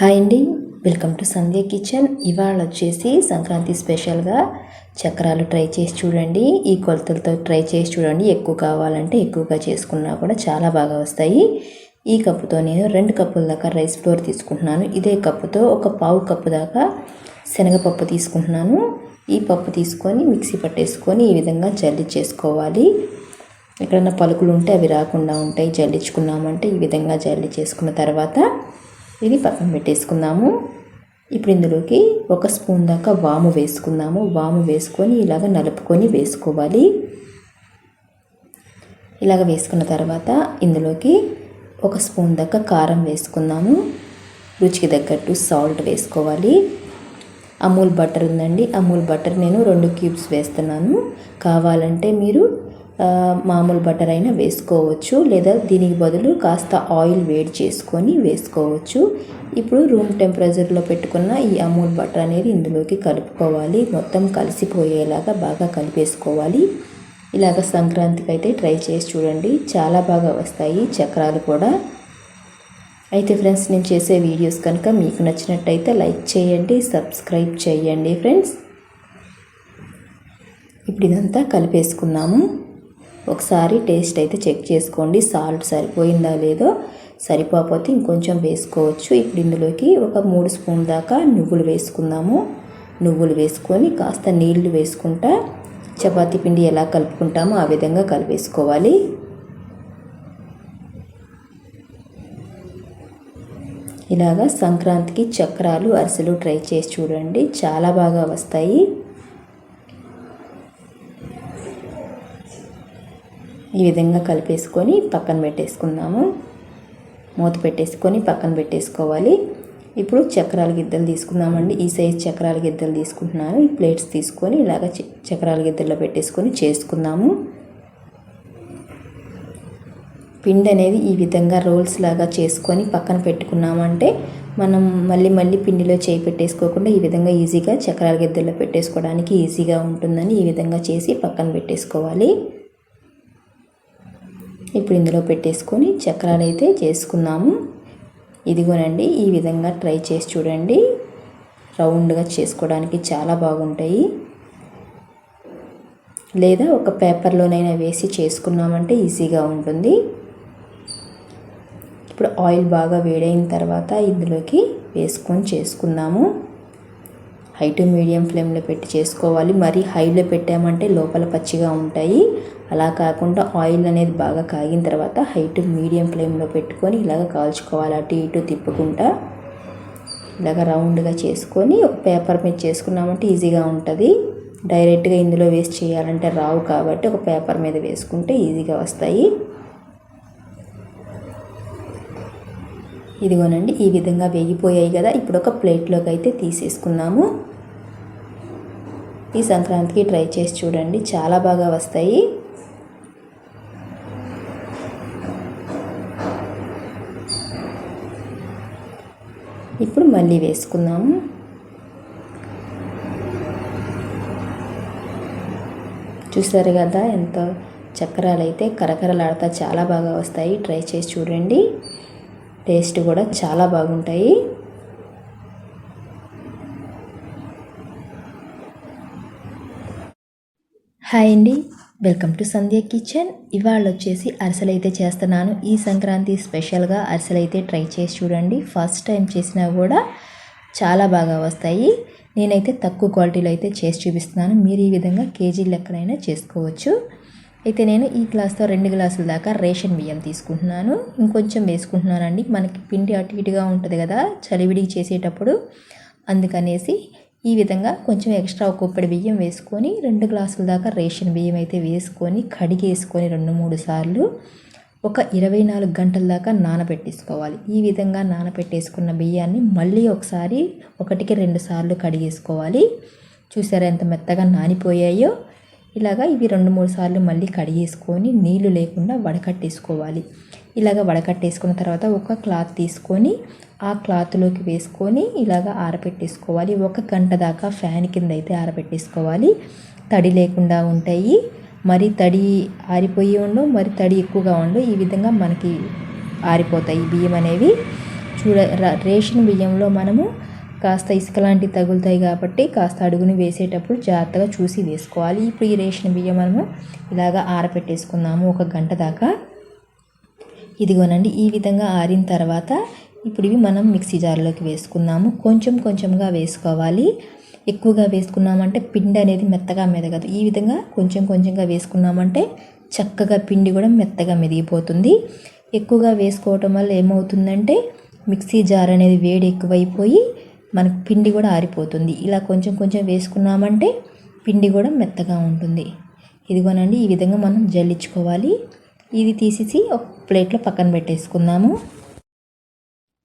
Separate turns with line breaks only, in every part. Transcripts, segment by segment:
Hi అండి. Welcome to Sandhya kitchen. ఇవాళ వచ్చేసి సంక్రాంతి స్పెషల్గా చక్రాలు ట్రై చేసి చూడండి. ఈ కొలతలతో ట్రై చేసి చూడండి. ఎక్కువ కావాలంటే ఎక్కువగా చేసుకున్నా కూడా చాలా బాగా వస్తాయి. ఈ కప్పుతో నేను రెండు కప్పుల దాకా రైస్ ఫ్లోర్ తీసుకుంటున్నాను. ఇదే కప్పుతో ఒక పావు కప్పు దాకా శనగపప్పు తీసుకుంటున్నాను. ఈ పప్పు తీసుకొని మిక్సీ పట్టేసుకొని ఈ విధంగా జల్లి చేసుకోవాలి ఎక్కడన్నా పలుకులు ఉంటే అవి రాకుండా ఉంటాయి. జల్లించుకున్నామంటే ఈ విధంగా జల్లి చేసుకున్న తర్వాత ఇది పక్కన పెట్టేసుకుందాము. ఇప్పుడు ఇందులోకి ఒక స్పూన్ దాకా వాము వేసుకుందాము. వాము వేసుకొని ఇలాగ నలుపుకొని వేసుకోవాలి. ఇలాగ వేసుకున్న తర్వాత ఇందులోకి ఒక స్పూన్ దాకా కారం వేసుకుందాము. రుచికి తగ్గట్టు సాల్ట్ వేసుకోవాలి. అమూల్ బటర్ ఉందండి. అమూల్ బటర్ నేను రెండు క్యూబ్స్ వేస్తున్నాను. కావాలంటే మీరు మామూలు బటర్ అయినా వేసుకోవచ్చు. లేదా దీనికి బదులు కాస్త ఆయిల్ వేడి చేసుకొని వేసుకోవచ్చు. ఇప్పుడు రూమ్ టెంపరేచర్లో పెట్టుకున్న ఈ అమూల్ బటర్ అనేది ఇందులోకి కలుపుకోవాలి. మొత్తం కలిసిపోయేలాగా బాగా కలిపేసుకోవాలి. ఇలాగ సంక్రాంతికి అయితే ట్రై చేసి చూడండి. చాలా బాగా వస్తాయి చక్రాలు కూడా. అయితే ఫ్రెండ్స్ నేను చేసే వీడియోస్ కనుక మీకు నచ్చినట్టయితే లైక్ చేయండి సబ్స్క్రైబ్ చేయండి ఫ్రెండ్స్. ఇప్పుడు ఇదంతా కలిపేసుకున్నాము ఒకసారి టేస్ట్ అయితే చెక్ చేసుకోండి. సాల్ట్ సరిపోయిందా లేదో సరిపోకపోతే ఇంకొంచెం వేసుకోవచ్చు. ఇప్పుడు ఇందులోకి ఒక మూడు స్పూన్ దాకా నువ్వులు వేసుకుందాము. నువ్వులు వేసుకొని కాస్త నీళ్ళు వేసుకుంటా చపాతీ పిండి ఎలా కలుపుకుంటామో ఆ విధంగా కలిపేసుకోవాలి. ఇలాగా సంక్రాంతికి చక్రాలు అరిసెలు ట్రై చేసి చూడండి. చాలా బాగా వస్తాయి. ఈ విధంగా కలిపేసుకొని పక్కన పెట్టేసుకుందాము. మూత పెట్టేసుకొని పక్కన పెట్టేసుకోవాలి. ఇప్పుడు చక్రాల గిద్దలు తీసుకుందామండి. ఈ సైజ్ చక్రాల గిద్దలు తీసుకుంటున్నాను. ఈ ప్లేట్స్ తీసుకొని ఇలాగ చక్రాల గిద్దల్లో పెట్టేసుకొని చేసుకుందాము. పిండి అనేది ఈ విధంగా రోల్స్ లాగా చేసుకొని పక్కన పెట్టుకున్నామంటే మనం మళ్ళీ మళ్ళీ పిండిలో చేయి పెట్టేసుకోకుండా ఈ విధంగా ఈజీగా చక్రాల గిద్దల్లో పెట్టేసుకోవడానికి ఈజీగా ఉంటుందని ఈ విధంగా చేసి పక్కన పెట్టేసుకోవాలి. ఇప్పుడు ఇందులో పెట్టేసుకొని చక్రాలు అయితే చేసుకుందాము ఇదిగోనండి ఈ విధంగా ట్రై చేసి చూడండి. రౌండ్గా చేసుకోవడానికి చాలా బాగుంటాయి. లేదా ఒక పేపర్లోనైనా వేసి చేసుకున్నామంటే ఈజీగా ఉంటుంది. ఇప్పుడు ఆయిల్ బాగా వేడైన తర్వాత ఇందులోకి వేసుకొని చేసుకుందాము. హై టు మీడియం ఫ్లేమ్లో పెట్టి చేసుకోవాలి. మరి హైలో పెట్టామంటే లోపల పచ్చిగా ఉంటాయి. అలా కాకుండా ఆయిల్ అనేది బాగా కాగిన తర్వాత హై టు మీడియం ఫ్లేమ్లో పెట్టుకొని ఇలాగ కాల్చుకోవాలి. అటు ఇటు తిప్పుకుంటా ఇలాగ రౌండ్గా చేసుకొని ఒక పేపర్ మీద చేసుకున్నామంటే ఈజీగా ఉంటుంది. డైరెక్ట్గా ఇందులో వేస్ట్ చేయాలంటే రావు కాబట్టి ఒక పేపర్ మీద వేసుకుంటే ఈజీగా వస్తాయి. ఇదిగోనండి ఈ విధంగా వేగిపోయాయి కదా ఇప్పుడు ఒక ప్లేట్లోకి అయితే తీసేసుకున్నాము. ఈ సంక్రాంతికి ట్రై చేసి చూడండి చాలా బాగా వస్తాయి. ఇప్పుడు మళ్ళీ వేసుకుందాము. చూసారు కదా ఎంత చక్రాలు అయితే కరకరలాడతా చాలా బాగా వస్తాయి. ట్రై చేసి చూడండి. టేస్ట్ కూడా చాలా బాగుంటాయి. హాయ్ అండి. Welcome to Sandhya kitchen. ఇవాళ వచ్చేసి అరిసెలు అయితే చేస్తున్నాను. ఈ సంక్రాంతి స్పెషల్గా అరిసెలు అయితే ట్రై చేసి చూడండి. ఫస్ట్ టైం చేసినా కూడా చాలా బాగా వస్తాయి. నేనైతే తక్కువ క్వాలిటీలో అయితే చేసి చూపిస్తున్నాను. మీరు ఈ విధంగా కేజీ లెక్కనైనా చేసుకోవచ్చు. అయితే నేను ఈ గ్లాస్తో రెండు గ్లాసుల దాకా రేషన్ బియ్యం తీసుకుంటున్నాను. ఇంకొంచెం వేసుకుంటున్నానండి. మనకి పిండి అటు ఇటుగా ఉంటుంది కదా చలివిడికి చేసేటప్పుడు. అందుకనేసి ఈ విధంగా కొంచెం ఎక్స్ట్రా ఒక కుప్పడి బియ్యం వేసుకొని రెండు గ్లాసుల దాకా రేషన్ బియ్యం అయితే వేసుకొని కడిగేసుకొని రెండు మూడు సార్లు ఒక ఇరవై నాలుగు గంటల దాకా నానబెట్టేసుకోవాలి. ఈ విధంగా నానబెట్టేసుకున్న బియ్యాన్ని మళ్ళీ ఒకసారి ఒకటికి రెండు సార్లు కడిగేసుకోవాలి. చూసారా ఎంత మెత్తగా నానిపోయాయో? ఇలాగా ఇవి రెండు మూడు సార్లు మళ్ళీ కడిగేసుకొని నీళ్ళు లేకుండా వడకట్టేసుకోవాలి. ఇలాగ వడకట్టేసుకున్న తర్వాత ఒక క్లాత్ తీసుకొని ఆ క్లాత్లోకి వేసుకొని ఇలాగ ఆరబెట్టేసుకోవాలి ఒక గంట దాకా ఫ్యాన్ కింద అయితే ఆరబెట్టేసుకోవాలి తడి లేకుండా ఉంటాయి. మరి తడి ఆరిపోయి ఉండు మరి తడి ఎక్కువగా ఉండు ఈ విధంగా మనకి ఆరిపోతాయి బియ్యం అనేవి. చూడ రేషన్ బియ్యంలో మనము కాస్త ఇసుక లాంటివి తగులుతాయి కాబట్టి కాస్త అడుగుని వేసేటప్పుడు జాగ్రత్తగా చూసి వేసుకోవాలి. ఇప్పుడు ఈ రేషన్ బియ్యం మనము ఇలాగా ఆరపెట్టేసుకుందాము ఒక గంట దాకా. ఇదిగోనండి ఈ విధంగా ఆరిన తర్వాత ఇప్పుడు ఇవి మనం మిక్సీ జార్లోకి వేసుకుందాము. కొంచెం కొంచెంగా వేసుకోవాలి. ఎక్కువగా వేసుకున్నామంటే పిండి అనేది మెత్తగా మెదగదు. ఈ విధంగా కొంచెం కొంచెంగా వేసుకున్నామంటే చక్కగా పిండి కూడా మెత్తగా మెదిగిపోతుంది. ఎక్కువగా వేసుకోవటం వల్ల ఏమవుతుందంటే మిక్సీ జార్ అనేది వేడి ఎక్కువైపోయి మనకు పిండి కూడా ఆరిపోతుంది. ఇలా కొంచెం కొంచెం వేసుకున్నామంటే పిండి కూడా మెత్తగా ఉంటుంది. ఇదిగోనండి ఈ విధంగా మనం జల్లించుకోవాలి. ఇది తీసేసి ఒక ప్లేట్లో పక్కన పెట్టేసుకుందాము.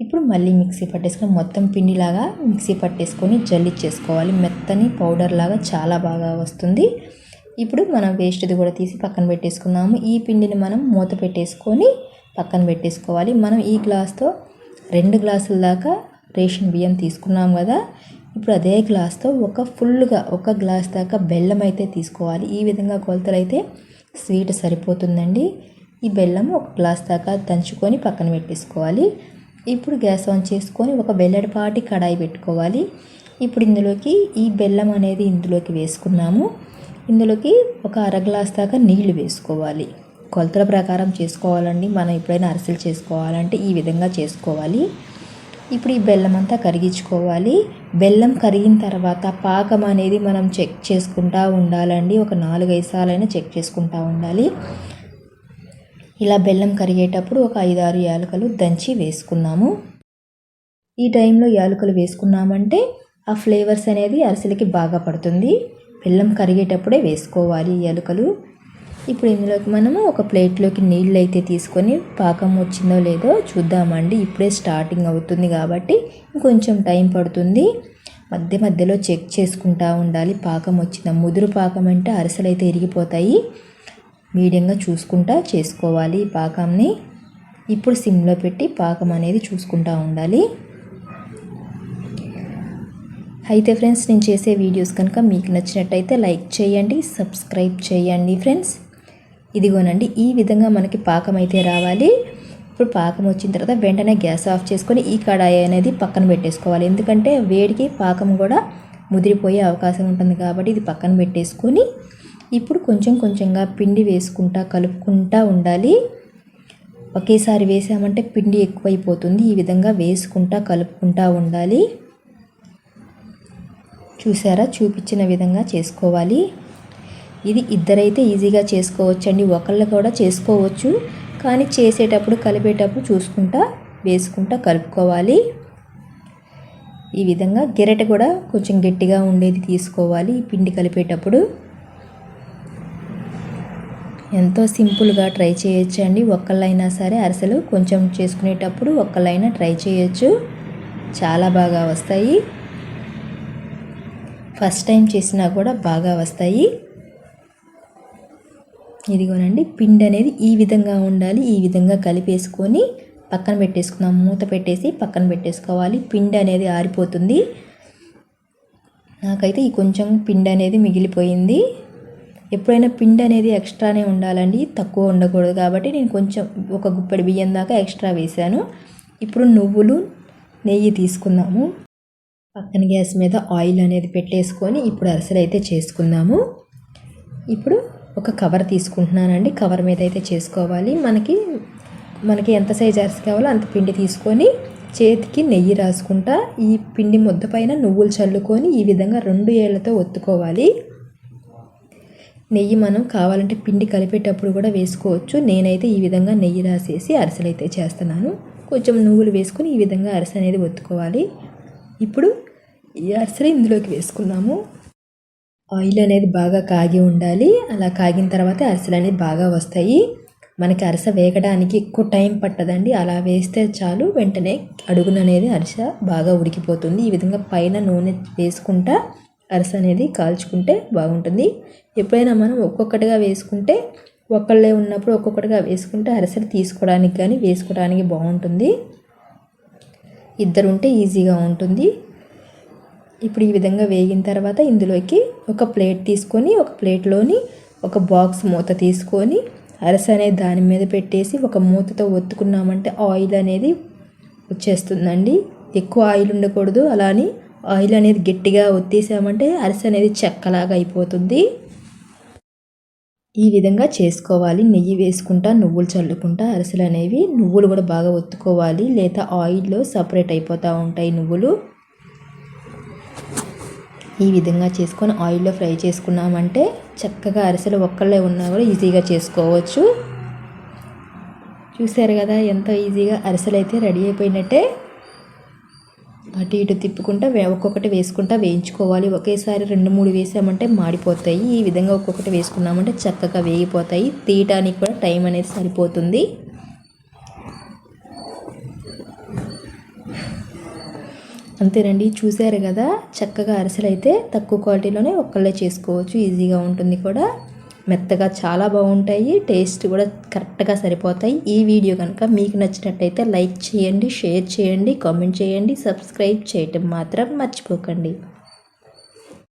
ఇప్పుడు మళ్ళీ మిక్సీ పట్టేసుకొని మొత్తం పిండిలాగా మిక్సీ పట్టేసుకొని జల్లిచ్చేసుకోవాలి. మెత్తని పౌడర్ లాగా చాలా బాగా వస్తుంది. ఇప్పుడు మనం వేస్ట్ది కూడా తీసి పక్కన పెట్టేసుకుందాము. ఈ పిండిని మనం మూత పెట్టేసుకొని పక్కన పెట్టేసుకోవాలి. మనం ఈ గ్లాస్తో రెండు గ్లాసుల దాకా రేషన్ బియ్యం తీసుకున్నాం కదా ఇప్పుడు అదే గ్లాస్తో ఒక ఫుల్గా ఒక గ్లాస్ దాకా బెల్లం అయితే తీసుకోవాలి. ఈ విధంగా కొలతలు అయితే స్వీట్ సరిపోతుందండి. ఈ బెల్లం ఒక గ్లాస్ దాకా దంచుకొని పక్కన పెట్టేసుకోవాలి. ఇప్పుడు గ్యాస్ ఆన్ చేసుకొని ఒక బెల్లడిపాటి కడాయి పెట్టుకోవాలి. ఇప్పుడు ఇందులోకి ఈ బెల్లం అనేది ఇందులోకి వేసుకున్నాము. ఇందులోకి ఒక అర గ్లాస్ దాకా నీళ్ళు వేసుకోవాలి. కొలతల ప్రకారం చేసుకోవాలండి. మనం ఎప్పుడైనా అరిసెలు చేసుకోవాలంటే ఈ విధంగా చేసుకోవాలి. ఇప్పుడు ఈ బెల్లం అంతా కరిగించుకోవాలి. బెల్లం కరిగిన తర్వాత పాకం అనేది మనం చెక్ చేసుకుంటా ఉండాలండి. ఒక నాలుగైదు సార్లైనా చెక్ చేసుకుంటూ ఉండాలి. ఇలా బెల్లం కరిగేటప్పుడు ఒక ఐదు ఆరు దంచి వేసుకున్నాము. ఈ టైంలో యాలకలు వేసుకున్నామంటే ఆ ఫ్లేవర్స్ అనేది అరిసెలకి బాగా పడుతుంది. బెల్లం కరిగేటప్పుడే వేసుకోవాలి యాలకలు. ఇప్పుడు ఇందులోకి మనము ఒక ప్లేట్లోకి నీళ్ళు అయితే తీసుకొని పాకం వచ్చిందో లేదో చూద్దామండి. ఇప్పుడే స్టార్టింగ్ అవుతుంది కాబట్టి కొంచెం టైం పడుతుంది. మధ్య మధ్యలో చెక్ చేసుకుంటా ఉండాలి. పాకం వచ్చిందా ముదురు పాకం అంటే అరిసెలు అయితే ఇరిగిపోతాయి. మీడియంగా చూసుకుంటా చేసుకోవాలి ఈ పాకంని. ఇప్పుడు సిమ్లో పెట్టి పాకం అనేది చూసుకుంటా ఉండాలి. అయితే ఫ్రెండ్స్ నేను చేసే వీడియోస్ కనుక మీకు నచ్చినట్టయితే లైక్ చేయండి సబ్స్క్రైబ్ చేయండి ఫ్రెండ్స్. ఇదిగోనండి ఈ విధంగా మనకి పాకం అయితే రావాలి. ఇప్పుడు పాకం వచ్చిన తర్వాత వెంటనే గ్యాస్ ఆఫ్ చేసుకొని ఈ కడాయి అనేది పక్కన పెట్టేసుకోవాలి. ఎందుకంటే వేడికి పాకం కూడా ముదిరిపోయే అవకాశం ఉంటుంది కాబట్టి ఇది పక్కన పెట్టేసుకొని ఇప్పుడు కొంచెం కొంచెంగా పిండి వేసుకుంటా కలుపుకుంటా ఉండాలి. ఒకేసారి వేసామంటే పిండి ఎక్కువైపోతుంది. ఈ విధంగా వేసుకుంటా కలుపుకుంటా ఉండాలి. చూసారా? చూపించిన విధంగా చేసుకోవాలి. ఇది ఇద్దరైతే ఈజీగా చేసుకోవచ్చండి. ఒకళ్ళు కూడా చేసుకోవచ్చు. కానీ చేసేటప్పుడు కలిపేటప్పుడు చూసుకుంటా వేసుకుంటా కలుపుకోవాలి. ఈ విధంగా గెరెట కూడా కొంచెం గట్టిగా ఉండేది తీసుకోవాలి పిండి కలిపేటప్పుడు. ఎంతో సింపుల్గా ట్రై చేయొచ్చు అండి ఒక్కళ్ళైనా సరే అరిసెలు కొంచెం చేసుకునేటప్పుడు ఒక్కళ్ళైనా ట్రై చేయొచ్చు. చాలా బాగా వస్తాయి. ఫస్ట్ టైం చేసినా కూడా బాగా వస్తాయి. ఇదిగోనండి పిండి అనేది ఈ విధంగా ఉండాలి ఈ విధంగా కలిపేసుకొని పక్కన పెట్టేసుకుందాం. మూత పెట్టేసి పక్కన పెట్టేసుకోవాలి. పిండి అనేది ఆరిపోతుంది. నాకైతే ఈ కొంచెం పిండి అనేది మిగిలిపోయింది. ఎప్పుడైనా పిండి అనేది ఎక్స్ట్రానే ఉండాలండి. తక్కువ ఉండకూడదు కాబట్టి నేను కొంచెం ఒక గుప్పెడి బియ్యం దాకా ఎక్స్ట్రా వేశాను. ఇప్పుడు నువ్వులు నెయ్యి తీసుకుందాము. పక్కన గ్యాస్ మీద ఆయిల్ అనేది పెట్టేసుకొని ఇప్పుడు అరిసెలు అయితే చేసుకుందాము. ఇప్పుడు ఒక కవర్ తీసుకుంటున్నానండి. కవర్ మీద అయితే చేసుకోవాలి. మనకి మనకి ఎంత సైజ్ అరిసె కావాలో అంత పిండి తీసుకొని చేతికి నెయ్యి రాసుకుంటా ఈ పిండి ముద్ద పైన నువ్వులు చల్లుకొని ఈ విధంగా రెండు ఏళ్ళతో ఒత్తుకోవాలి. నెయ్యి మనం కావాలంటే పిండి కలిపేటప్పుడు కూడా వేసుకోవచ్చు. నేనైతే ఈ విధంగా నెయ్యి రాసేసి అరిసెలు అయితే చేస్తున్నాను. కొంచెం నువ్వులు వేసుకొని ఈ విధంగా అరిసె అనేది ఒత్తుకోవాలి. ఇప్పుడు ఈ అరిసెలు ఇందులోకి వేసుకున్నాము ఆయిల్ అనేది బాగా కాగి ఉండాలి. అలా కాగిన తర్వాత అరిసెలు అనేది బాగా వస్తాయి. మనకి అరిసె వేగడానికి ఎక్కువ టైం పట్టదండి. అలా వేస్తే చాలు. వెంటనే అడుగున అనేది అరిసె బాగా ఉడికిపోతుంది. ఈ విధంగా పైన నూనె వేసుకుంటా అరిసె అనేది కాల్చుకుంటే బాగుంటుంది. ఎప్పుడైనా మనం ఒక్కొక్కటిగా వేసుకుంటే ఒక్కళ్ళే ఉన్నప్పుడు ఒక్కొక్కటిగా వేసుకుంటే అరిసెలు తీసుకోవడానికి కానీ వేసుకోవడానికి బాగుంటుంది. ఇద్దరు ఉంటే ఈజీగా ఉంటుంది. ఇప్పుడు ఈ విధంగా వేగిన తర్వాత ఇందులోకి ఒక ప్లేట్ తీసుకొని ఒక ప్లేట్లోని ఒక బాక్స్ మూత తీసుకొని అరస అనేది దాని మీద పెట్టేసి ఒక మూతతో ఒత్తుకున్నామంటే ఆయిల్ అనేది వచ్చేస్తుందండి. ఎక్కువ ఆయిల్ ఉండకూడదు. అలానే ఆయిల్ అనేది గట్టిగా ఒత్తేసామంటే అరిసె అనేది చెక్కలాగా అయిపోతుంది. ఈ విధంగా చేసుకోవాలి. నెయ్యి వేసుకుంటా నువ్వులు చల్లుకుంటా అరిసెలు అనేవి నువ్వులు కూడా బాగా ఒత్తుకోవాలి. లేదా ఆయిల్లో సపరేట్ అయిపోతూ ఉంటాయి నువ్వులు. ఈ విధంగా చేసుకొని ఆయిల్లో ఫ్రై చేసుకున్నామంటే చక్కగా అరిసెలు ఒక్కళ్ళే ఉన్నా కూడా ఈజీగా చేసుకోవచ్చు. చూసారు కదా ఎంత ఈజీగా అరిసెలు అయితే రెడీ అయిపోయినట్టే. అటు ఇటు తిప్పుకుంటా ఒక్కొక్కటి వేసుకుంటా వేయించుకోవాలి. ఒకేసారి రెండు మూడు వేసామంటే మాడిపోతాయి. ఈ విధంగా ఒక్కొక్కటి వేసుకున్నామంటే చక్కగా వేగిపోతాయి. తీయటానికి కూడా టైం అనేది సరిపోతుంది. అంతేనండి చూసారు కదా? చక్కగా అరిసెలు అయితే తక్కువ క్వాలిటీలోనే ఒక్కళ్ళే చేసుకోవచ్చు. ఈజీగా ఉంటుంది కూడా. మెత్తగా చాలా బాగుంటాయి. టేస్ట్ కూడా కరెక్ట్గా సరిపోతాయి. ఈ వీడియో కనుక మీకు నచ్చినట్టయితే లైక్ చేయండి షేర్ చేయండి కామెంట్ చేయండి సబ్స్క్రైబ్ చేయటం మాత్రం మర్చిపోకండి.